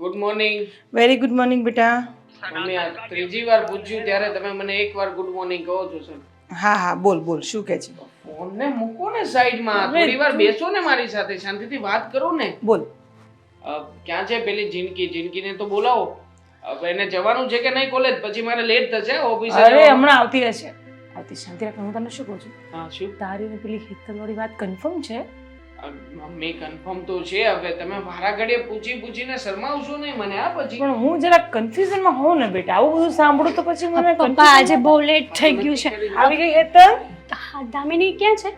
Good morning very good morning બેટા. Mummy આ ત્રીજી વાર પૂછ્યું ત્યારે તમે મને એક વાર ગુડ મોર્નિંગ કહો છો સર હા હા બોલ બોલ શું કહે છે? ફોન ને મૂકો ને સાઈડમાં. થોડી વાર બેસો ને મારી સાથે શાંતિથી વાત કરો ને. બોલ. ક્યાં છે પેલી જિંદગી? જિંદગીને તો બોલાવો. હવે એને જવાનું છે કે નહીં કોલેજ પછી મારે લેટ થશે ઓફિસ અરે હમણાં આવતી હશે. આવતી શાંતિ રાખ હું તને શું કહું છું? હા શું? તારી ને પેલી હેતલવાળી વાત કન્ફર્મ છે? મમ્મી કન્ફર્મ તો છે હવે તમે મારા ઘડીએ પૂછી પૂછીને શરમાવશો નહીં મને આ પછી? પણ હું જરા કન્ફ્યુઝનમાં હોઉં ને બેટા આવું બધું સાંભળું તો પછી મને પપ્પા આજે બહુ લેટ થઈ ગયું છે. આવી ગઈ હા દામિની ક્યાં છે?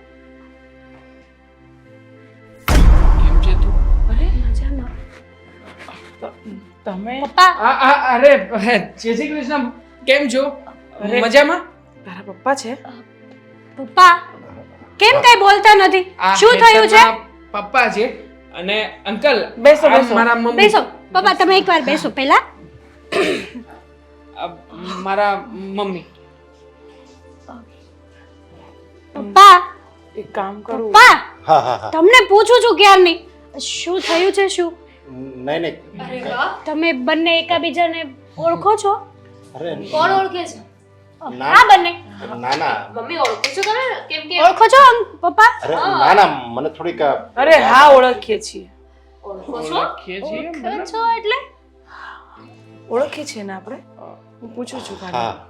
કેમ છે તું? અરે મજામાં. તમે? પપ્પા. આ આ અરે જય શ્રી કૃષ્ણ. કેમ છો? મજામાં? તારા પપ્પા છે? પપ્પા કેમ કઈ બોલતા નથી? આ શું થયું છે? હેતલના પપ્પા છે અને અંકલ બેસો, આ બેસો. મારા મમ્મી. બેસો. પપ્પા તમે એકવાર બેસો પહેલા. આ મારા મમ્મી. પપ્પા. એક કામ કરું. પપ્પા. હા હા હા. તમને પૂછું છું ક્યારની? શું થયું છે શું? નહીં નહીં. તમે બંને એકાબીજાને ઓળખો છો? અરે કોણ ઓળખે છે? ના. બંને. ના ના. મમ્મી ઓળખો છો તમે? કેમ કે ઓળખો છો પપ્પા? અરે ના ના મને થોડીક અરે હા ઓળખીએ છીએ. ઓળખો છો? ઓળખીએ છીએ ઓળખો છો એટલે? ઓળખીએ છીએ ને આપણે? હું. પૂછું છું ખાલી. હા.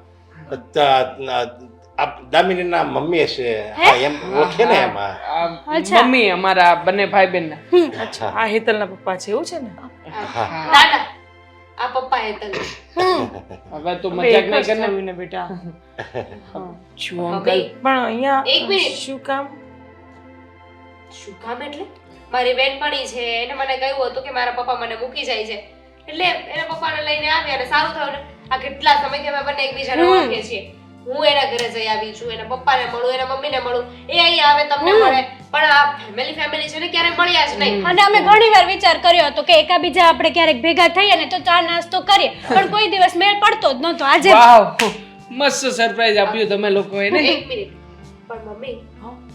દામિનીના મમ્મી છે હા? એમ ઓળખે ને એમાં મમ્મી અમારા બંને ભાઈ બહેન અચ્છા આ હેતલના પપ્પા છે એવું છે ને? હા. ના ના. આ પપ્પા હવે તો મજાક નહીં કરને? ને બેટા. શું અંકલ પણ અહીંયા એક મિનિટ. શું કામ? શું કામ એટલે? મારી બેનપણી છે. એને મને કહ્યું હતું કે મારા પપ્પા મને મૂકી જાય છે. એટલે એના પપ્પાને લઈને આવ્યા અને સારું થયું ને આ કેટલા સમયથી અમે બંને એકબીજાને. ઓળખીએ છીએ. હું એના ઘરે જઈ આવી છું એના પપ્પાને મળું એના મમ્મીને મળું. એ અહીં આવે તમને મળે. પણ આ ફેમિલી ફેમિલી છે ને ક્યારે મળ્યા જ નહીં. અને અમે ઘણી વાર વિચાર કર્યો હતો કે એકાબીજા આપણે ક્યારેક ભેગા થઈએ ને તો ચા નાસ્તો કરીએ. પણ કોઈ દિવસ મેળ પડતો જ નહોતો. આજે વાવ મસ્ત સરપ્રાઈઝ આપ્યું તમે લોકો એને એક મિનિટ. પણ મમ્મી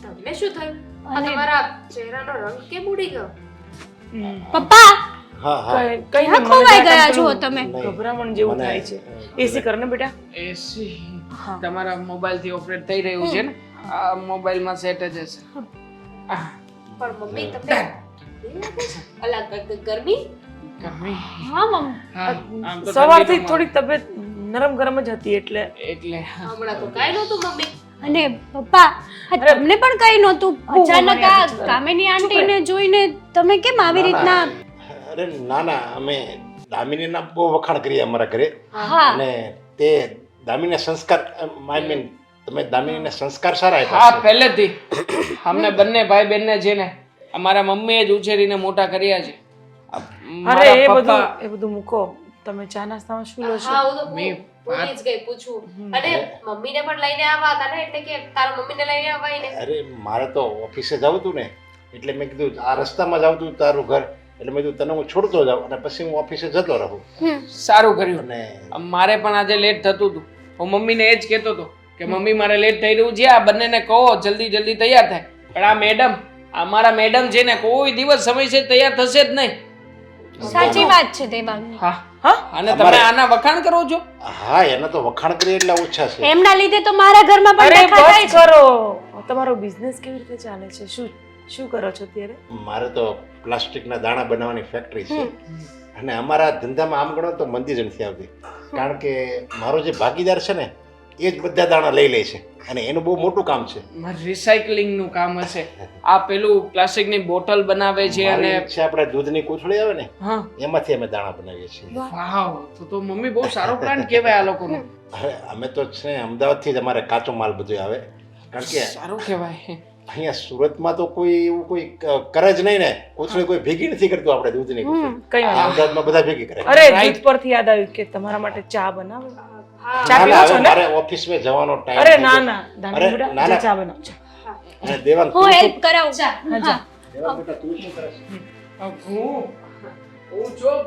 તમને શું થયું? આ તમારા ચહેરાનો રંગ કેમ ઉડી ગયો? પપ્પા! હા હા. કઈ ખોવાઈ ગયા છો તમે. ગભરામણ જેવું થાય છે. એસી કર ને બેટા. એસી તમારા મોબાઈલથી ઓપરેટ થઈ રહ્યું છે ને? આ મોબાઈલમાં સેટ જ હશે. પણ મમ્મી તમે અલગ ગરમી. હા મમ્મી સવારથી થોડી થોડીક તબિયત નરમ ગરમ જ હતી એટલે એટલે હમણાં તો કાઈ નહોતું મમ્મી અને પપ્પા તમને પણ કઈ નહોતું? અચાનક આ કામેની આંટીને જોઈને તમે કેમ આવી રીતના? અરે ના ના. અમે દામિનીના બહુ વખાણ કરીએ અમારા ઘરે. અને તે દામિનીના સંસ્કાર આઈ મીન તમે દામિનીને સંસ્કાર સારા હા આપ્યા પહેલેથી. અમને બંને ભાઈ બહેનને છે ને અમારા મમ્મીએ જ ઉછેરીને મોટા કર્યા છે. અરે એ બધું એ બધું મૂકો. તમે ચા નાસ્તામાં શું લો છો? હા હું તો મેં ભૂલી જ ગઈ પૂછું. અને મમ્મીને પણ લઈને આવ્યા હતા ને એટલે કે તારા મમ્મીને લઈને આવાય ને અરે મારે તો ઓફિસે જવું હતું ને એટલે મેં કીધું આ રસ્તામાં જાવ તું તારું ઘર એટલે મેં કીધું તને હું છોડતો જાઉં અને પછી હું ઓફિસે જતો રહું. સારું કર્યું. અને મારે પણ આજે લેટ થતું હતું. હું મમ્મીને એ જ કહેતો હતો. કે મમ્મી મારે લેટ થઈ રહ્યું છે. આ બંનેને કહો જલ્દી જલ્દી તૈયાર થાય. પણ આ મેડમ અમારા મેડમ છે ને કોઈ દિવસ સમયસર તૈયાર થશે જ નહીં. સાચી વાત છે તે બાબતની. હા. હા? અને તમે આના વખાણ કરો છો? હા એને તો વખાણ કરી એટલે ઓછા છે. એમના લીધે તો મારા ઘરમાં પણ દેખા થાય છે કરો. તમારો બિઝનેસ કેવી રીતે ચાલે છે? શું શું કરો છો અત્યારે? મારે તો પ્લાસ્ટિકના દાણા બનાવવાની ફેક્ટરી છે. અને અમારા ધંધામાં આમ ગણો તો મંદી જ નથી આવતી. કારણ કે મારો જે ભાગીદાર છે ને એ જ બધા દાણા લઈ લે છે. અને એનું બહુ મોટું કામ છે. રિસાયકલિંગનું કામ હશે. આ પેલું પ્લાસ્ટિકની બોટલ બનાવે છે અને છે આપણે દૂધની કોથળી આવે ને એમાંથી અમે દાણા બનાવીએ છીએ. વાવ તો તો મમ્મી બહુ સારો પ્લાન કહેવાય આ લોકોનો. અરે અમે તો છે અમદાવાદ અમદાવાદથી જ અમારે કાચો માલ બધો આવે. કારણ કે સારું કહેવાય. અહીંયા સુરતમાં તો કોઈ એવું કોઈ કરે જ નહીં ને. કોથળી કોઈ ભેગી નથી કરતું આપણે દૂધની અમદાવાદમાં બધા ભેગી કરે. અરે. દૂધ પરથી યાદ આવ્યું કે તમારા માટે ચા બનાવો. ચા પીવો છો ને? અરે ઓફિસ મે જવાનો ટાઈમ અરે ના ના જા ના. ચા બનાવો ચા. અને દેવાંગ હું હેલ્પ કરાવું. હા, જા. દેવાન બેટા તું શું કરે છે? હું? હું જોબ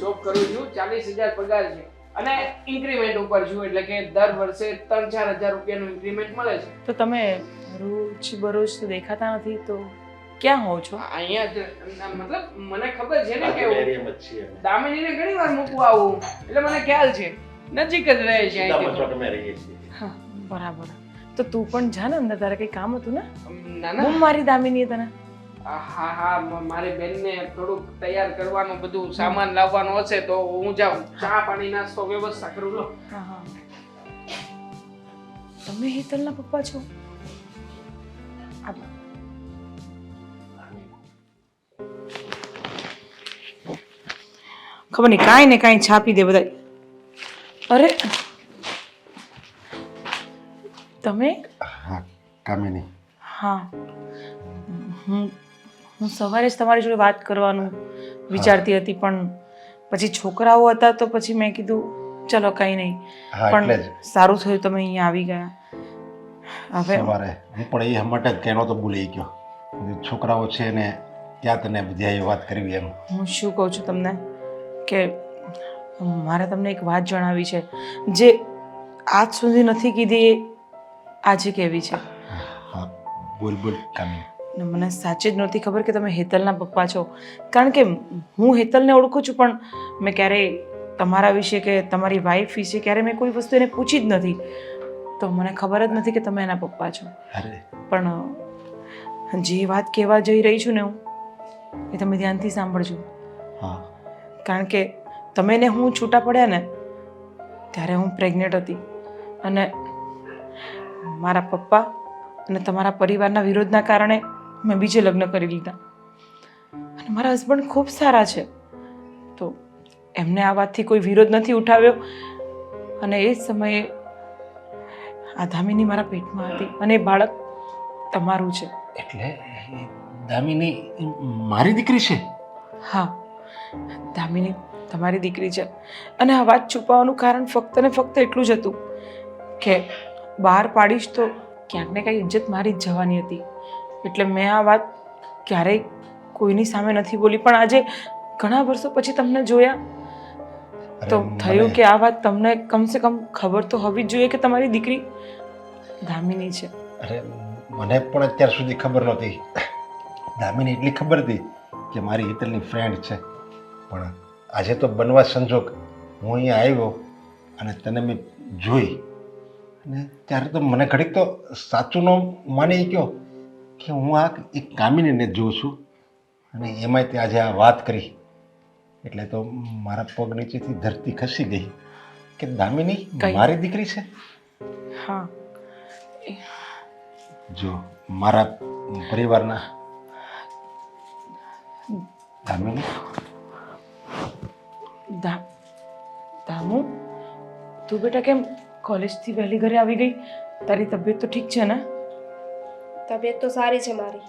જોબ કરું છું 40000 પગાર છે. અને ઇન્ક્રીમેન્ટ ઉપર છું એટલે કે દર વર્ષે ત્રણ ચાર હજાર રૂપિયાનું ઇન્ક્રીમેન્ટ મળે છે. તો તમે રોજ બરોજ તો દેખાતા નથી તો ક્યાં હોવ છો? અહીંયા જ મતલબ મને ખબર છે ને કે. દામિનીને ઘણી વાર મૂકવા આવું એટલે મને ખ્યાલ છે. નજીક જ રહે છે. અમે રહીએ છીએ. બરાબર. તો તું પણ જા ને અંદર તારે કંઈ કામ હતું ને? ના ના. બૂમ મારી દામિનીએ તને. હા હા મારી બેનને થોડુંક તૈયાર કરવાનું બધું સામાન લાવવાનું હશે તો હું જાઉં. ચા પાણી નાસ્તો વ્યવસ્થા કરું લો. હા હા. તમે હેતલના પપ્પા છો? ખબર નહીં કાંઈ ને કાંઈ છાપી દે બધા અરે! તમે? હા કામિની. હા. હું હું સવારે જ તમારી જોડે વાત કરવાનું વિચારતી હતી પણ પછી છોકરાઓ હતા તો પછી મેં કીધું ચલો કંઈ નહીં. પણ સારું થયું તમે અહીંયા આવી ગયા. હવે સવારે. હું પણ એ માટે જ કહેનો તો ભૂલી ગયો. છોકરાઓ છે ને ત્યાં તને બધી વાત કરવી એમ. હું શું કહું છું તમને? કે મારે તમને એક વાત જણાવી છે. જે આજ સુધી નથી કીધી એ આજે કહેવી છે. હા બોલ બોલ કામિની. મને સાચે જ નહોતી ખબર કે તમે હેતલના પપ્પા છો. કારણ કે હું હેતલને ઓળખું છું પણ મેં ક્યારેય તમારા વિશે કે તમારી વાઈફ વિશે ક્યારે મેં કોઈ વસ્તુ એને પૂછી જ નથી. તો મને ખબર જ નથી કે તમે એના પપ્પા છો. પણ જે વાત કહેવા જઈ રહી છું ને હું એ તમે ધ્યાનથી સાંભળજો. હા. કારણ કે તમે ને હું છૂટા પડ્યા ને ત્યારે હું પ્રેગ્નેન્ટ હતી. અને મારા પપ્પા અને તમારા પરિવારના વિરોધના કારણે મેં બીજે લગ્ન કરી લીધા. અને મારા હસબન્ડ ખૂબ સારા છે. તો એમને આ વાતથી કોઈ વિરોધ નથી ઉઠાવ્યો. અને એ જ સમયે આ ધામીની મારા પેટમાં હતી અને એ બાળક તમારું છે. એટલે દામિની મારી દીકરી છે? હા દામિની તમારી દીકરી છે. અને આ વાત છુપાવવાનું કારણ ફક્ત ને ફક્ત એટલું જ હતું કે બહાર પાડીશ તો ક્યાંક ને કાંઈ ઇજ્જત મારી જ જવાની હતી. એટલે મેં આ વાત ક્યારેય કોઈની સામે નથી બોલી. પણ આજે ઘણા વર્ષો પછી તમને જોયા તો થયું કે આ વાત તમને કમસે કમ ખબર તો હોવી જ જોઈએ કે તમારી દીકરી દામિની છે. અરે મને પણ અત્યાર સુધી ખબર નહોતી. દામિની એટલી ખબર હતી કે મારી હિતલની ફ્રેન્ડ છે. પણ આજે તો બનવા સંજોગ. હું અહીંયા આવ્યો અને તને મેં જોઈ. અને ત્યારે તો મને ઘડીક તો સાચું ન એ કહો કે હું આ એક કામિનીને જોઉં છું. અને એમાંય તે આજે આ વાત કરી. એટલે તો મારા પગ નીચેથી ધરતી ખસી ગઈ કે દામિની મારી દીકરી છે? હા. જો મારા પરિવારના દામિની. દામુ તું બેટા કેમ કોલેજથી વહેલી ઘરે આવી ગઈ? તારી તબિયત તો ઠીક છે ને? તબિયત તો સારી છે મારી.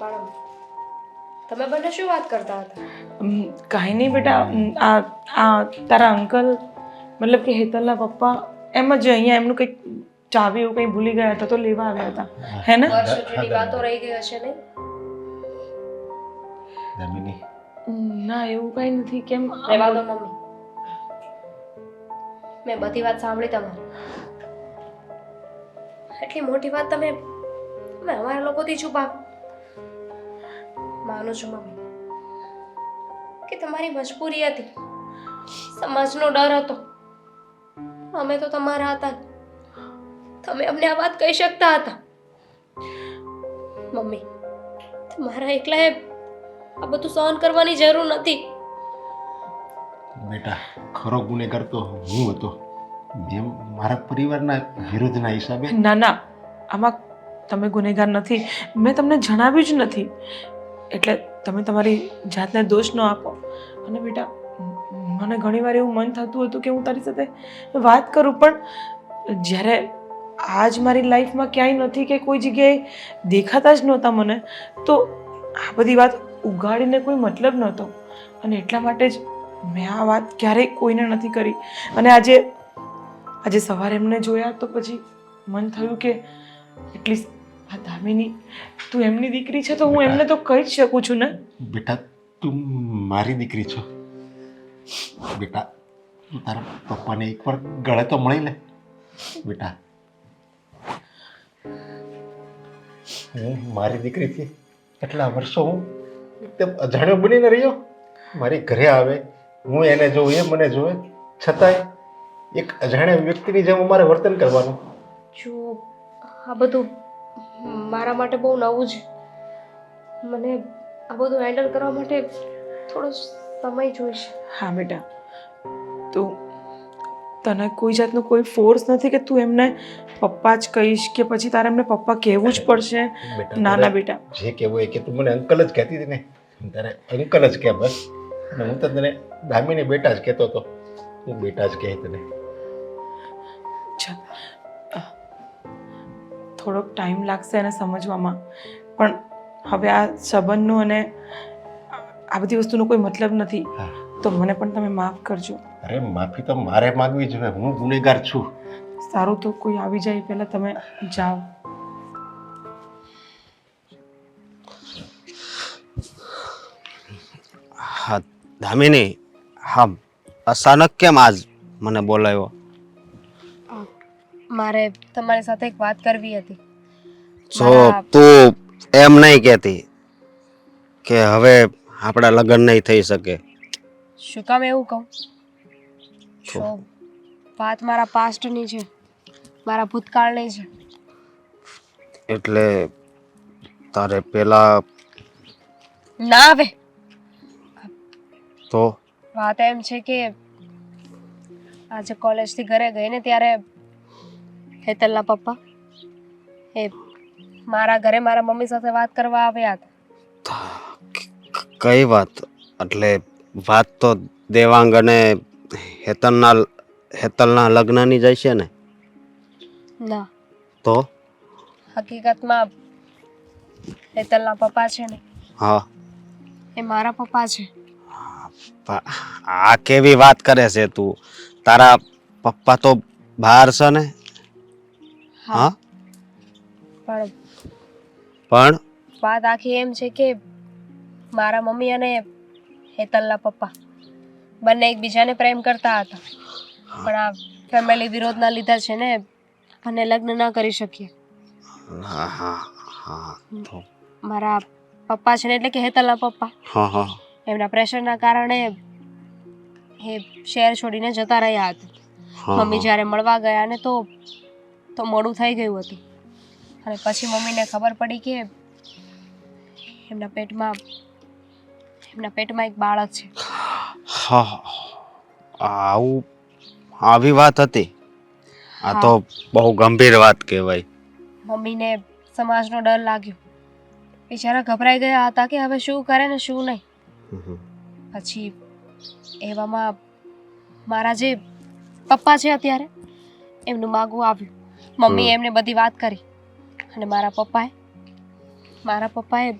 પણ તમે બંને શું વાત કરતા હતા? કાંઈ નહીં બેટા. આ આ તારા અંકલ મતલબ કે હેતલના પપ્પા એમ જ અહીંયા એમનું કંઈક ચાવી એવું કંઈ ભૂલી ગયા હતા તો લેવા આવ્યા હતા. હે. ને? વાતો રહી ગઈ હશે નહીં? દામિની ના એવું કંઈ નથી. કેમ રહેવા દો મમ્મી. મેં બધી વાત સાંભળી તમારી. એટલી મોટી વાત તમે તમે અમારા લોકોથી છુપા માનું છું મમ્મી કે તમારી મજબૂરી હતી. સમાજનો ડર હતો. અમે તો તમારા હતા. તમે અમને આ વાત કહી શકતા હતા. મમ્મી તમારા એકલાએ આ બધું સહન કરવાની જરૂર નથી. બેટા ખરો ગુનેગાર તો હું હતો. જેમ મારા પરિવારના વિરુદ્ધના હિસાબે ના ના આમાં તમે ગુનેગાર નથી. મેં તમને જણાવ્યું જ નથી. એટલે તમે તમારી જાતને દોષ ન આપો. અને બેટા મને ઘણીવાર એવું મન થતું હતું કે હું તારી સાથે વાત કરું પણ જ્યારે આજ મારી લાઈફમાં ક્યાંય નથી કે કોઈ જગ્યાએ દેખાતા જ નહોતા મને તો આ બધી વાત ઉગાડીને કોઈ મતલબ નહોતો. અને એટલા માટે જ મેં આ વાત ક્યારેય કોઈને નથી કરી. અને આજે આજે સવારે એમને જોયા તો પછી મન થયું કે એટલી આ દામિની, તું એમની દીકરી છે તો હું એમને તો કહી જ શકું છું ને? બેટા, તું મારી દીકરી છો. બેટા તું તારા પપ્પાને એકવાર ગળે તો મળી લે. બેટા, હું મારી દીકરીથી એટલા વર્ષો હું એકદમ અજાણ્યો બનીને રહ્યો? મારી ઘરે આવે હું એને જોઉં એ મને જોવે. છતાંય એક અજાણ્યા વ્યક્તિની જેમ અમારે વર્તન કરવાનું. જો આ બધું મારા માટે બહુ નવું છે મને આ બધું હેન્ડલ કરવા માટે થોડો સમય જોઈશે. હા બેટા. તને કોઈ જાતનું કોઈ ફોર્સ નથી કે તું એમને પપ્પા જ કહીશ કે પછી તારે એમને પપ્પા કહેવું જ પડશે? નાના ના ના બેટા. જે કહેવું એ કે તું મને અંકલ જ કહેતી હતી ને. તારે અંકલ જ કહે બસ. અને હું તો તને દામીને બેટા જ કહેતો હતો. હું બેટા જ કહે તને. થોડોક ટાઈમ લાગશે એને સમજવામાં. પણ હવે આ સંબંધનું અને આ બધી વસ્તુનો કોઈ મતલબ નથી. તો મને પણ તમે માફ કરજો. અરે માફી તો મારે માગવી જોઈએ હું ગુનેગાર છું. સારું તો કોઈ આવી જાય પહેલાં તમે જાઓ. હા દામિની હા અચાનક કેમ આજ મને બોલાવ્યો? મારે તમારી સાથે એક વાત કરવી હતી. જો તું એમ નહીં કહેતી કે હવે આપણા લગ્ન નહીં થઈ શકે. શું કામ એવું કહું? જો વાત મારા પાસ્ટની છે. મારા ભૂતકાળની છે. એટલે તારે પેલા ના આવે. તો? વાત એમ છે કે આજે કોલેજથી ઘરે ગઈ ને ત્યારે હેતલના પપ્પા એ મારા ઘરે મારા મમ્મી સાથે વાત કરવા આવ્યા હતા. કઈ વાત? એટલે વાત તો દેવાંગ અને હેતલના હેતલના લગ્નની જ છે ને? ના. તો? હકીકતમાં હેતલના પપ્પા છે ને? હા. એ મારા પપ્પા છે. આ કેવી વાત કરે છે તું? તારા પપ્પા તો બહાર છે ને? હા? પણ પણ? વાત આખી એમ છે કે મારા મમ્મી અને હેતલના પપ્પા. બંને એકબીજાને પ્રેમ કરતા હતા. પણ આ ફેમિલી વિરોધના લીધા છે ને અને લગ્ન ન કરી શકીએ. મારા પપ્પા છે ને એટલે કે હેતલના પપ્પા. એમના પ્રેશરના કારણે એ શહેર છોડીને જતા રહ્યા હતા. મમ્મી જ્યારે મળવા ગયા ને તો તો મોડું થઈ ગયું હતું. અને પછી મમ્મીને ખબર પડી કે એમના પેટમાં એમના પેટમાં એક બાળક છે. હા આવું આવી વાત હતી. આ તો બહુ ગંભીર વાત કહેવાય. મમ્મીને સમાજનો ડર લાગ્યો. બિચારા ગભરાઈ ગયા હતા કે હવે શું કરે ને શું નહીં. પછી એવામાં મારા જે પપ્પા છે અત્યારે એમનું માગવું આવ્યું. મમ્મીએ એમને બધી વાત કરી. અને મારા પપ્પાએ મારા પપ્પાએ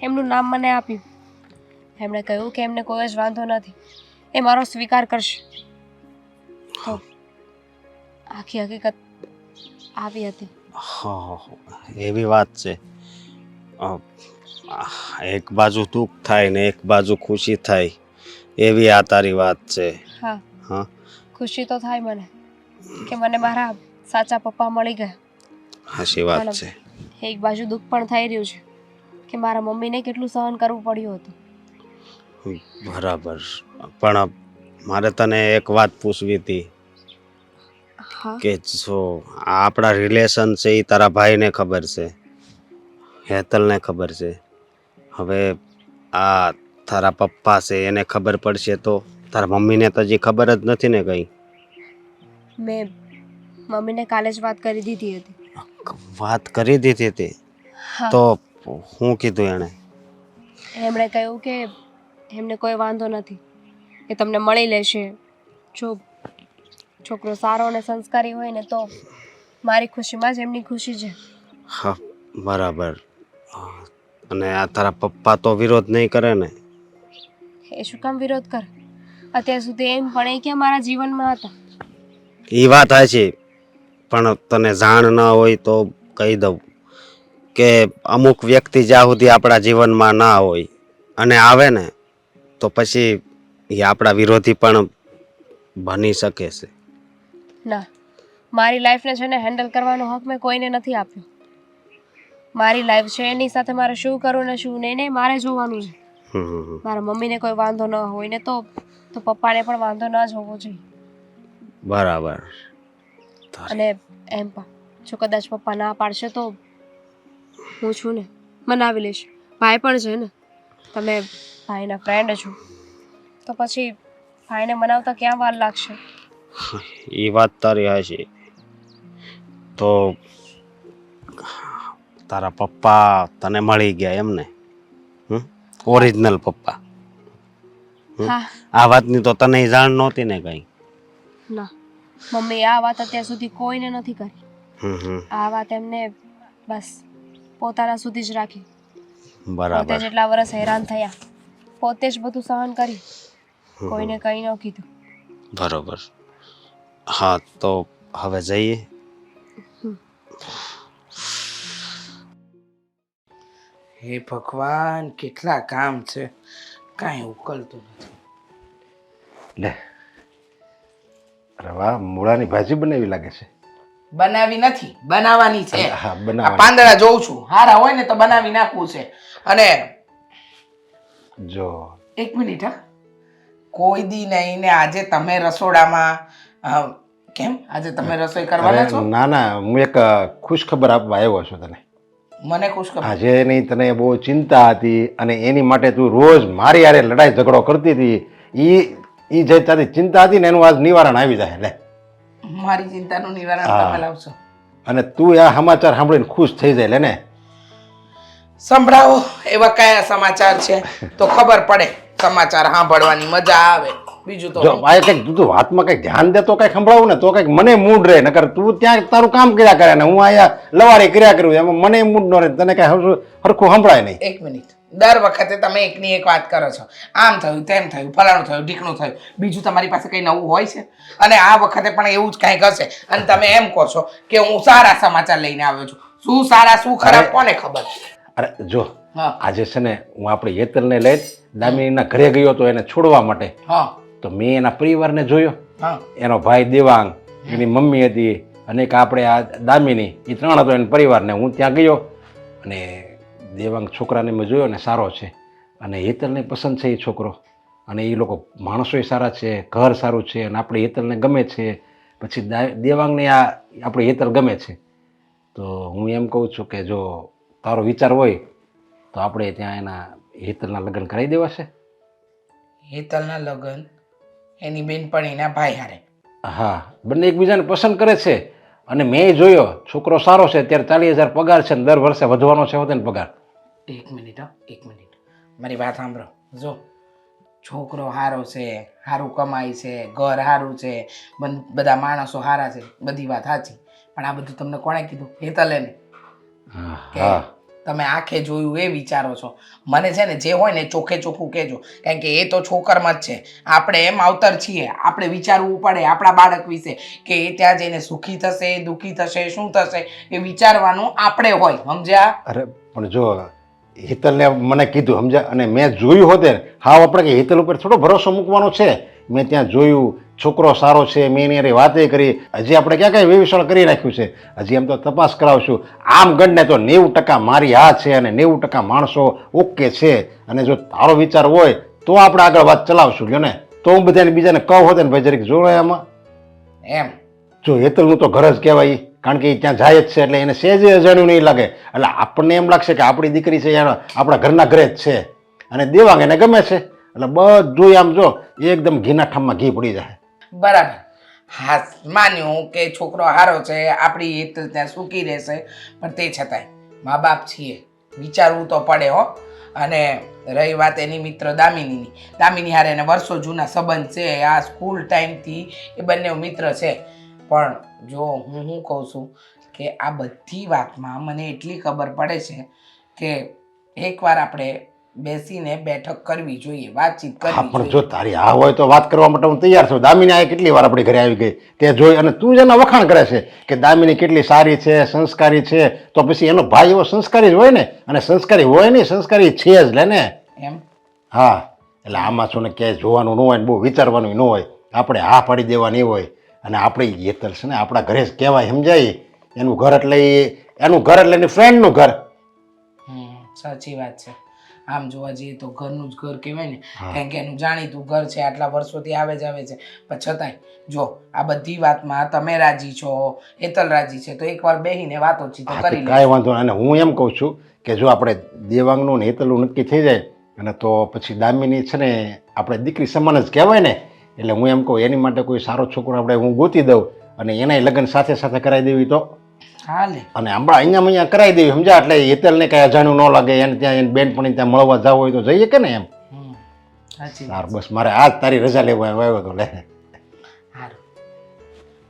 એમનું નામ મને આપ્યું. એમણે કહ્યું કે એમને કોઈ જ વાંધો નથી. એ મારો સ્વીકાર કરશે. તો આખી હકીકત આવી હતી. હા એવી વાત છે. એક બાજુ દુઃખ થાય ને એક બાજુ ખુશી થાય. એવી આ તારી વાત છે. હા. હા. ખુશી તો થાય મને કે મને મારા સાચા પપ્પા મળી ગયા. હાશી વાત છે. એક બાજુ દુઃખ પણ થઈ રહ્યું છે કે મારા મમ્મીને કેટલું સહન કરવું પડ્યું હતું. બરાબર. પણ મારે તને એક વાત પૂછવી હતી કે જો આપણા રિલેશન છે એ તારા ભાઈને ખબર છે હેતલને ખબર છે. હવે આ તારા પપ્પા છે એને ખબર પડશે તો તારા મમ્મીને તો હજી ખબર જ નથી ને કંઈ. મેં મમ્મીને કાલે જ વાત કરી દીધી હતી. વાત કરી દીધી હતી? તો હું કીધું એણે? એમણે કહ્યું કે એમને કોઈ વાંધો નથી. એ તમને મળી લેશે. જો છોકરો સારો અને સંસ્કારી હોય ને તો મારી ખુશીમાં જ એમની ખુશી છે. હા બરાબર. અને આ તારા પપ્પા તો વિરોધ નહીં કરે ને? એ શું કામ વિરોધ કરે? અત્યાર સુધી એમ પણ એ કે મારા જીવનમાં હતા? એ વાત છે પણ તને જાણ ન હોય તો કહી દઉં કે અમુક વ્યક્તિ જ્યાં સુધી આપણા જીવનમાં ના હોય અને આવે ને તો પછી એ આપણા વિરોધી પણ બની શકે છે. ના મારી લાઈફને છે ને હેન્ડલ કરવાનો હક મેં કોઈને નથી આપ્યો. મારી લાઈફ છે એની સાથે મારે શું કરવું ને શું નહીં ને મારે જોવાનું છે. મારા મમ્મીને કોઈ વાંધો ન હોય ને તો તો પપ્પાને પણ વાંધો ન જ હોવો જોઈએ. બરાબર. અને એમ પણ જો કદાચ પપ્પા ના પાડશે તો હું છું ને મનાવી લઈશ. ભાઈ પણ છે ને તમે ભાઈના ફ્રેન્ડ છું. તો પછી ભાઈને મનાવતા ક્યાં વાર લાગશે? એ વાત તારી હશે તો તારા પપ્પા તને મળી ગયા એમને? ઓરિજિનલ પપ્પા. હા. આ વાતની તો તને જાણ નહોતી ને કઈ? ના. મમ્મી આ વાત અત્યાર સુધી કોઈને નથી કરી. આ વાત એમને બસ પોતાના સુધી જ રાખી. બરાબર. જેટલા વર્ષ હેરાન થયા. પોતે જ બધું સહન કર્યું કોઈને કંઈ ન કીધું. બરોબર. હા તો હવે જઈએ. હે ભગવાન કેટલા કામ છે. કાંઈ ઉકલતું નથી. લે અરે વાહ મૂળાની ભાજી બનાવી લાગે છે. બનાવી નથી બનાવવાની છે. હા બનાવવાની. પાંદડા જોઉં છું. હારા હોય ને તો બનાવી નાખવું છે. અને જો. એક મિનિટ હા. કોઈ દી નહીં ને આજે તમે રસોડામાં કેમ? આજે તમે રસોઈ કરવાના છો? ના ના હું એક ખુશ ખબર આપવા આવ્યો છું તને. મને ખુશ ખબર આજે નહીં તને બહુ ચિંતા હતી અને એની માટે તું રોજ મારી હારે લડાઈ ઝઘડો કરતી હતી. ઈ ઈ જે તારી ચિંતા હતી ને એનું આજ નિવારણ આવી જાય લે. મારી ચિંતાનું નિવારણ તમે લાવશો. અને તું આ સમાચાર સાંભળીને ખુશ થઈ જાય લે ને. સંભળાવો એવા કયા સમાચાર છે? તો ખબર પડે સમાચાર સાંભળવાની મજા આવે. બીજું તો જો આ કંઈક તું તો વાતમાં કંઈક ધ્યાન દે તો કંઈક સંભળાવું ને તો કંઈક મને મૂડ રહે નકર તું ત્યાં તારું કામ કર્યા કરે ને હું અહીંયા લવારી કર્યા કરું એમાં મને મૂડ ન રહે તને કઈ હરખું સંભળાય નહીં. એક મિનિટ. દર વખતે તમે એકની એક વાત કરો છો. આમ થયું તેમ થયું ફલાણું થયું ઢીકણું થયું. બીજું તમારી પાસે કંઈ નવું હોય છે? અને આ વખતે પણ એવું જ કંઈક હશે. અને તમે એમ કહો છો કે હું સારા સમાચાર લઈને આવ્યો છું. શું સારા શું ખરાબ કોને ખબર? અરે જો આજે છે ને હું આપણે હેતલને લઈ દામિનીના ઘરે ગયો તો એને છોડવા માટે. તો મેં એના પરિવારને જોયો. એનો ભાઈ દેવાંગ એની મમ્મી હતી અને એક આપણે આ દામિની એ ત્રણ હતો એના પરિવારને. હું ત્યાં ગયો અને દેવાંગ છોકરાને મેં જોયો ને સારો છે. અને હેતલને પસંદ છે એ છોકરો. અને એ લોકો માણસોય સારા છે ઘર સારું છે અને આપણે હેતલને ગમે છે. પછી દા- દેવાંગને આ આપણે હેતલ ગમે છે. તો હું એમ કહું છું કે જો તારો વિચાર હોય તો આપણે ત્યાં એના હેતલના લગ્ન કરાવી દેવા છે? હેતલના લગ્ન? એની બેનપણીના ભાઈ હારે. હા બંને એકબીજાને પસંદ કરે છે. અને મેં જોયો છોકરો સારો છે અત્યારે ચાલીસ હજાર પગાર છે ને દર વર્ષે વધવાનો છે હોતે પગાર. એક મિનિટ એક મિનિટ. મારી વાત સાંભળો. જો છોકરો સારો છે સારું કમાય છે ઘર સારું છે બધા માણસો સારા છે બધી વાત સાચી. પણ આ બધું તમને કોણે કીધું? હેતલે ને હા કે હા તમે આંખે જોયું એ વિચારો છો. મને છે ને જે હોય ને ચોખ્ખે ચોખ્ખું કહેજો. કારણ કે એ તો છોકરમાં જ છે. આપણે એમ આવતર છીએ. આપણે વિચારવું પડે આપણા બાળક વિશે કે એ ત્યાં જઈને સુખી થશે દુઃખી થશે શું થશે એ વિચારવાનું આપણે હોય. સમજ્યા? અરે પણ જો હિતલને મને કીધું સમજ્યા? અને મેં જોયું હોતે હાવ આપણે કે હિતલ ઉપર થોડો ભરોસો મૂકવાનો છે. મેં ત્યાં જોયું છોકરો સારો છે મેં એની હારે વાતે કરી. હજી આપણે ક્યાં ક્યાં વેવિશાળ કરી નાખ્યું છે? હજી એમ તો તપાસ કરાવશું. આમ ગણને તો નેવું ટકા મારી હા છે અને નેવું ટકા માણસો ઓકે છે. અને જો તારો વિચાર હોય તો આપણે આગળ વાત ચલાવશું જો ને. તો હું બધાને બીજાને કહું હોત ને ભાઈ જરીક જોડે આમાં. એમ. જો હેતલનું તો ઘર જ કહેવાય. કારણ કે એ ત્યાં જાય જ છે એટલે એને સહેજે અજાણ્યું નહીં લાગે. એટલે આપણને એમ લાગશે કે આપણી દીકરી છે એને આપણા ઘરના ઘરે જ છે. અને દેવાંગ એને ગમે છે. એટલે બધું આમ જો એકદમ ઘીના ઠામમાં ઘી પડી જાય. બરાબર. હા, માન્યું કે છોકરો હારો છે, આપણી હિત ત્યાં સુખી રહેશે, પણ તે છતાંય મા બાપ છીએ. વિચારવું તો પડે હો. અને રહી વાત એની મિત્ર દામિનીની. દામિની હારે એને વર્ષો જૂના સંબંધ છે, આ સ્કૂલ ટાઈમથી એ બંને મિત્ર છે. પણ જો હું શું કહું છું કે આ બધી વાતમાં મને એટલી ખબર પડે છે કે એકવાર આપણે બેસીને બેઠક કરવી જોઈએ વાતચીત હા કરવી પણ જોઈએ. જો તારી હા હોય તો વાત કરવા માટે હું તૈયાર છું. દામિની આ કેટલી વાર આપણી ઘરે આવી ગઈ? તે જોઈ અને તું જ એના વખાણ કરે છે કે દામિની કેટલી સારી છે સંસ્કારી છે. તો પછી એનો ભાઈ એવો સંસ્કારી જ હોય ને? અને સંસ્કારી હોય નહીં સંસ્કારી છે જ લે ને? એમ? હા એટલે આમાં શું ને ક્યાંય જોવાનું ન હોય ને બહુ વિચારવાનું ન હોય. આપણે હા પાડી દેવાની હોય. અને આપણે યેતર છે ને આપણા ઘરે જ કહેવાય સમજાય? એનું ઘર એટલે એનું ઘર એટલે એની ફ્રેન્ડનું ઘર. સાચી વાત છે. આમ જોવા જઈએ તો ઘરનું જ ઘર કહેવાય ને. કારણ કે એનું જાણીતું ઘર છે આટલા વર્ષોથી આવે જ આવે છે. પણ છતાંય જો આ બધી વાતમાં તમે રાજી છો હેતલ રાજી છે તો એકવાર બેહીને વાતોચીત તો હા, કરી કાંઈ વાંધો અને હું એમ કહું છું કે જો આપણે દેવાંગનું ને હેતલનું નક્કી થઈ જાય અને તો પછી દામિની છે ને આપણે દીકરી સમાન જ કહેવાય ને. એટલે હું એમ કહું એની માટે કોઈ સારો છોકરો આપણે હું ગોતી દઉં અને એનાય લગ્ન સાથે સાથે કરાવી દેવી તો હાલે. અને હમણાં અહીંયા અહીંયા કરાવી દેવી સમજા એટલે હેતલને કાંઈ અજાણ્યું ન લાગે એને ત્યાં એને બેનપણી ત્યાં મળવા જવું હોય તો જઈએ કે ને એમ? સાચી વાત. સારું બસ મારે આજ તારી રજા લેવા આવ્યો હતો લે. હારું.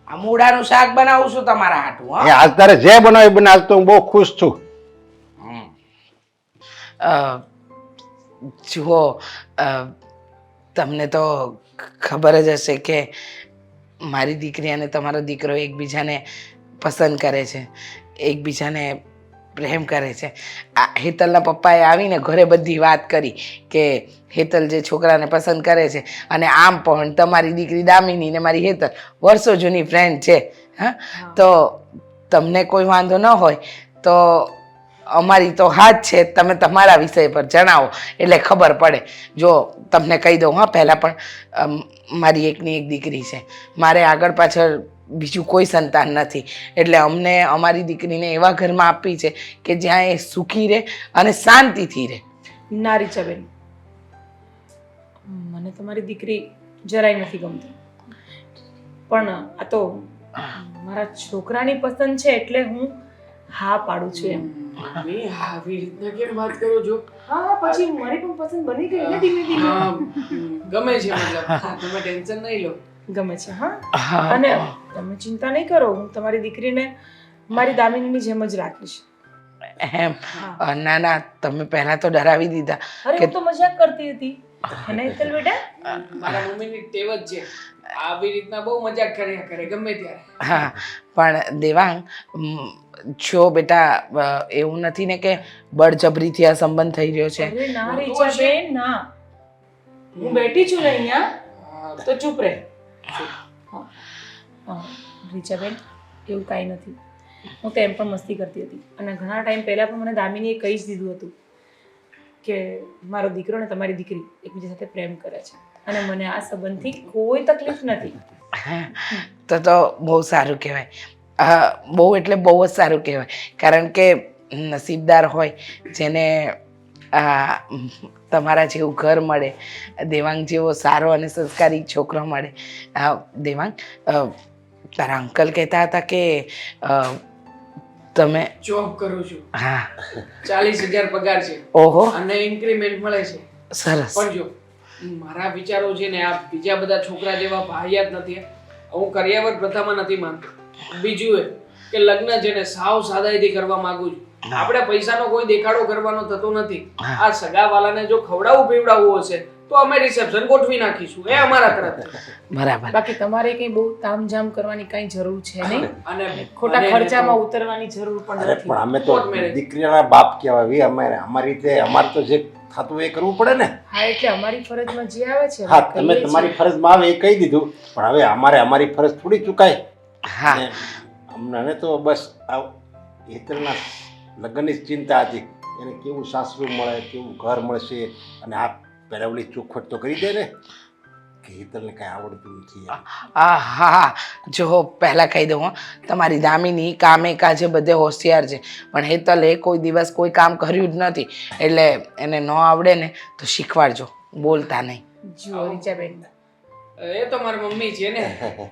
આ મૂળાનું શાક બનાવું છું તમારા હાટું એ આજ તારે જે બનાવી બને આજ તો હું બહુ ખુશ છું. અ, જુઓ અ, તમને તો ખબર જ હશે કે મારી દીકરી અને તમારો દીકરો એકબીજાને પસંદ કરે છે એકબીજાને પ્રેમ કરે છે. આ હેતલના પપ્પાએ આવીને ઘરે બધી વાત કરી કે હેતલ જે છોકરાને પસંદ કરે છે અને આમ પણ તમારી દીકરી દામિની ને મારી હેતલ વર્ષો જૂની ફ્રેન્ડ છે હા? તો તમને કોઈ વાંધો ન હોય તો અમારી તો હાથ છે તમે તમારા વિષય પર જણાવો એટલે ખબર પડે. જો તમને કહી દઉં હા પહેલાં પણ મારી એકની એક દીકરી છે. મારે આગળ પાછળ બીજું કોઈ સંતાન નથી. એટલે અમને અમારી દીકરીને એવા ઘરમાં આપી છે કે જ્યાં એ સુખી રહે અને શાંતિથી રહે. ના રીચાબેન મને તમારી દીકરી જરાય નથી ગમતી. પણ આ તો મારા છોકરાની પસંદ છે એટલે હું હા પાડું છું એમ. આવી રીતના કેમ વાત કરો છો? હા પછી મારી પણ પસંદ બની ગઈ ને ધીમે ધીમે. ગમે છે મતલબ. તમે ટેન્શન નહીં લો. ગમે છે હા. હા. અને તમે ચિંતા નહીં કરો હું તમારી દીકરીને મારી દામિનીની જેમ જ રાખીશ. એમ? ના ના તમે પહેલા તો ડરાવી દીધા અરે હું તો મજાક કરતી હતી. એને હેતલ બેટા? મારા મમ્મીની ટેવ જ છે. આવી રીતના બહુ મજાક કર્યા કરે ગમે ત્યારે. હા પણ દેવાંગ જો બેટા એવું નથી ને કે બળજબરીથી આ સંબંધ થઈ રહ્યો છે? અરે ના રીચા બેન ના. હું બેઠી છું ને અહીંયા. તો ચૂપ રહે. રીચાબેન એવું કાંઈ નથી. હું તો એમ પણ મસ્તી કરતી હતી. અને ઘણા ટાઈમ પહેલાં પણ મને દામિનીએ કહી જ દીધું હતું કે મારો દીકરો ને તમારી દીકરી એકબીજા સાથે પ્રેમ કરે છે. અને મને આ સંબંધથી કોઈ તકલીફ નથી. તો તો બહુ સારું કહેવાય. બહુ એટલે બહુ જ સારું કહેવાય. કારણ કે નસીબદાર હોય, જેને તમારા જેવું ઘર મળે, દેવાંગ જેવો સારો અને સંસ્કારી છોકરો મળે. દેવાંગ તારા અંકલ કહેતા હતા કે તમે જોબ કરું છું. હા. ચાલીસ હજાર પગાર છે. ઓહો. અને ઇન્ક્રીમેન્ટ મળે છે. સરસ. પણ જો મારા વિચારો છે ને આ બીજા બધા છોકરા જેવા ભાઈયા જ નથી. હું કર્યાવર પ્રથામાં નથી માનતો. બીજું એ કે લગ્ન છે ને સાવ સાદાઈથી કરવા માંગુ છું. આપણે પૈસાનો કોઈ દેખાડો કરવાનો થતો નથી. આ સગાવાલાને જો ખવડાવવું પીવડાવવું હશે તો અમે રિસેપ્શન ગોઠવી નાખીશું એ અમારા તરફથી બરાબર. બાકી તમારે કઈ બહુ તામઝામ કરવાની કઈ જરૂર છે નહીં? અને ખોટા ખર્ચામાં ઉતરવાની જરૂર પણ નથી. પણ અમે તો. દીકરીના બાપ કહેવાય. વી અમારે અમારી રીતે અમારે તો જે થતું એ કરવું પડે ને. હા એટલે અમારી ફરજમાં જે આવે છે હા તમે તમારી ફરજમાં આવે એ કહી દીધું. પણ હવે અમારે અમારી ફરજ થોડી ચૂકાય. હા. અમને તો બસ આ હેતરના લગ્નની જ ચિંતા હતી. એને કેવું સાસરું મળે કેવું ઘર મળશે અને આ પહેલા ઓલી ચોખવટ તો કરી દે ને કે હેતલને કાંઈ આવડતું નથી એમ. આ હા હા જો પહેલાં કહી દઉં હો, તમારી દામિની કામે કાજે બધે હોશિયાર છે પણ હેતલે કોઈ દિવસ કોઈ કામ કર્યું જ નથી એટલે એને ન આવડે ને તો શીખવાડજો બોલતા નહીં. જુઓ રીચાબેન. એ તો મારી મમ્મી છે ને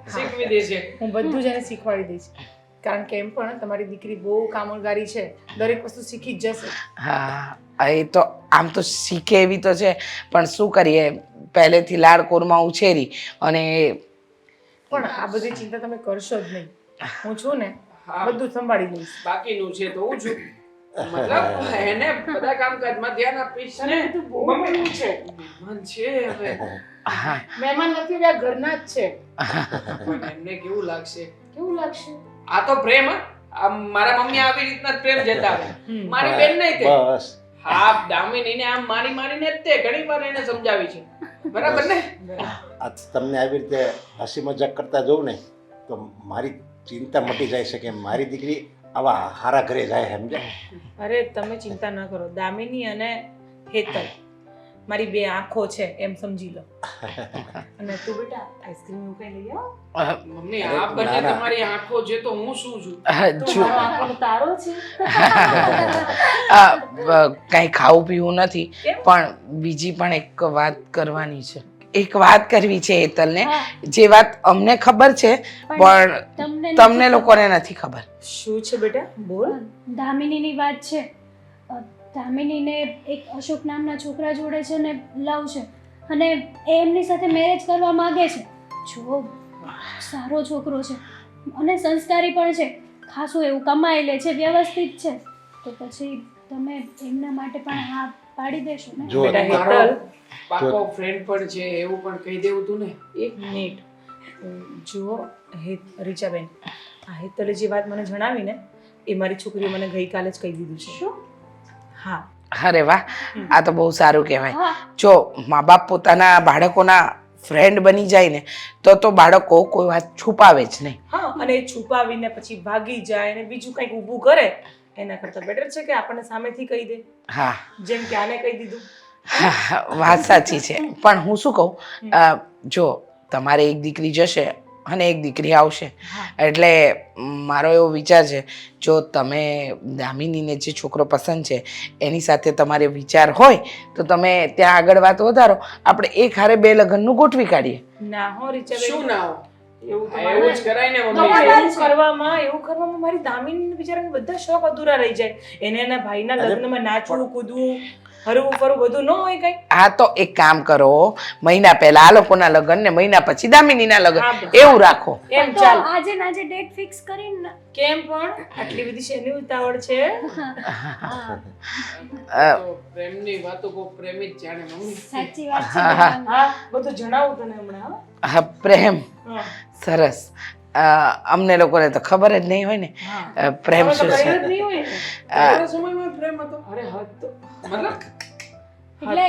શીખવી દેશે હું બધું જ એને શીખવાડી દઈશ. કારણ કે એમ પણ તમારી દીકરી બહુ કામણગારી છે. દરેક વસ્તુ શીખી જ જશે. હા એ તો આમ તો શીખે એવી તો છે પણ શું કરીએ? પહેલેથી લાડકોરમાં ઉછેરી અને પણ આ બધી ચિંતા તમે કરશો જ નહીં. હું છું ને બધું સંભાળી લઈશ. બાકીનું છે તો હું છું. મતલબ એને બધા કામકાજમાં ધ્યાન આપીશ ને મમ્મી છે. મહેમાન છે હવે. મહેમાન નથી રહ્યા ઘરના જ છે. એમને કેવું લાગશે? કેવું લાગશે? આ તો પ્રેમ મારા મમ્મી આવી રીતના જ પ્રેમ જતા. મારી બેન નહીં તે. બસ. હા દામિનીને આમ મારી મારીને જ તે. ઘણી વાર એને સમજાવી છે. બરાબર ને? આ તમને આવી રીતે હસી મજાક કરતા જોઉં ને તો મારી ચિંતા મટી જાય છે કે મારી દીકરી આવા હારા ઘરે જાય સમજાય? અરે તમે ચિંતા ન કરો. દામિની અને હેતલ. મારી બે આંખો છે એમ સમજી લો. અને તું બેટા આઈસ્ક્રીમ એવું કઈ લઈ આવ? મમ્મી અરે, આ બંને. તમારી આંખો છે તો હું શું છું? તું જો. મારો તારો છે. આ કઈ ખાવું પીવું નથી પણ બીજી પણ એક વાત કરવાની છે. એક વાત કરવી છે હેતલને જે વાત અમને ખબર છે પણ તમને લોકોને નથી ખબર. શું છે બેટા? બોલ. દામિનીની વાત છે. દામિનીને એક અશોક નામના છોકરા જોડે છે ને લવ છે. અને એ એમની સાથે મેરેજ કરવા માંગે છે. જો સારો છોકરો છે. અને સંસ્કારી પણ છે. ખાસું એવું કમાઈ લે છે વ્યવસ્થિત છે. તો પછી તમે એમના માટે પણ હા પાડી દેશો ને. જો પાકો ફ્રેન્ડ પણ છે એવું પણ કહી દેવું તું ને. એક મિનિટ. જુઓ હેત રીચાબેન આ હેતલે જે વાત મને જણાવી ને એ મારી છોકરીએ મને ગઈકાલે જ કહી દીધું છે. શું? હા. અરે વાહ આ તો બહુ સારું કહેવાય. જો મા બાપ પોતાના બાળકોના ફ્રેન્ડ બની જાય ને તો તો બાળકો કોઈ વાત છુપાવે જ નહીં. હા અને છુપાવીને પછી ભાગી જાય અને બીજું કંઈક ઊભું કરે એના કરતાં બેટર છે કે આપણને સામેથી કહી દે. હા. જેમ કે આને કહી દીધું. હા, વાત સાચી છે. પણ હું શું કહું જો તમારે એક દીકરી જશે અને એક દીકરી આવશે. એટલે મારો એવો વિચાર છે જો તમે દામિનીને જે છોકરો પસંદ છે એની સાથે તમારે વિચાર હોય તો તમે ત્યાં આગળ વાત વધારો. આપણે એક હારે બે લગ્નનું ગોઠવી કાઢીએ. ના હો રિચા શું ના હો? એવું તો એવું જ કરાય ને મમ્મી. કરવામાં એવું કરવામાં મારી દામિની બિચારાને બધા શોખ અધૂરા રહી જાય. એને એના ભાઈના લગ્નમાં નાચવું કૂદવું. હરવું ફરવું બધું ન હોય કઈ. હા તો એક કામ કરો મહિના પહેલા આ લોકોના લગ્ન ને મહિના પછી દામિનીના લગ્ન એવું રાખો. એમ ચાલ. આજે ને આજે ડેટ ફિક્સ કરીને કેમ પણ? આટલી બધી શેની ઉતાવળ છે? પ્રેમની વાતો કો પ્રેમી જ જાણે મમ્મી. સાચી વાત છે હા, બધું જણાવું તને હમણાં હા. પ્રેમ. સરસ. અમને લોકોને તો ખબર જ નહીં હોય ને. પ્રેમ શું છે? જ નહીં હોય ને. તમારા સમયમાં પ્રેમ હતો. અરે હદ તો મતલબ એટલે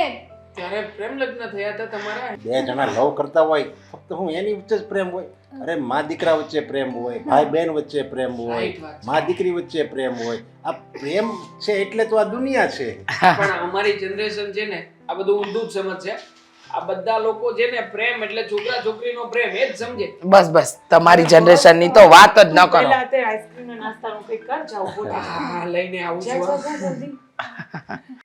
ત્યારે પ્રેમ લગ્ન થયા હતા તમારા. બે જણા લવ કરતા હોય ફક્ત હું એની વચ્ચે જ પ્રેમ હોય. અરે મા દીકરા વચ્ચે પ્રેમ હોય ભાઈ બહેન વચ્ચે પ્રેમ હોય છે. મા દીકરી વચ્ચે પ્રેમ હોય. આ પ્રેમ છે એટલે તો આ દુનિયા છે. પણ અમારી જનરેશન છે ને આ બધું ઊંધું જ સમજશે આ બધા લોકો છે ને પ્રેમ એટલે છોકરા છોકરીનો પ્રેમ એ જ સમજે. બસ બસ. તમારી જનરેશનની તો વાત જ ન કરો. પહેલા તે આઈસ્ક્રીમ નાસ્તાનું કંઈક કર જાવ પોતે. હા લઈને આવું છું જલ્દી.